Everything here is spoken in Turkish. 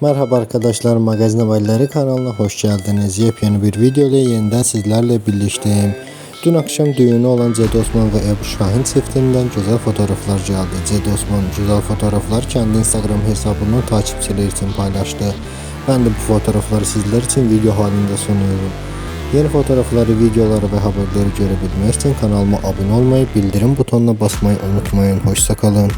Merhaba arkadaşlar Magazin Haberleri kanalına hoş geldiniz. Yepyeni bir video ile yeniden sizlerle birleştim. Dün akşam düğünü olan Ced Osman ve Ebu Şahin çiftinden güzel fotoğraflar geldi. Ced Osman güzel fotoğraflar kendi Instagram hesabından takipçileri için paylaştı. Ben de bu fotoğrafları sizler için video halinde sunuyorum. Yeni fotoğrafları, videoları ve haberleri görebilmek için kanalıma abone olmayı, bildirim butonuna basmayı unutmayın. Hoşçakalın.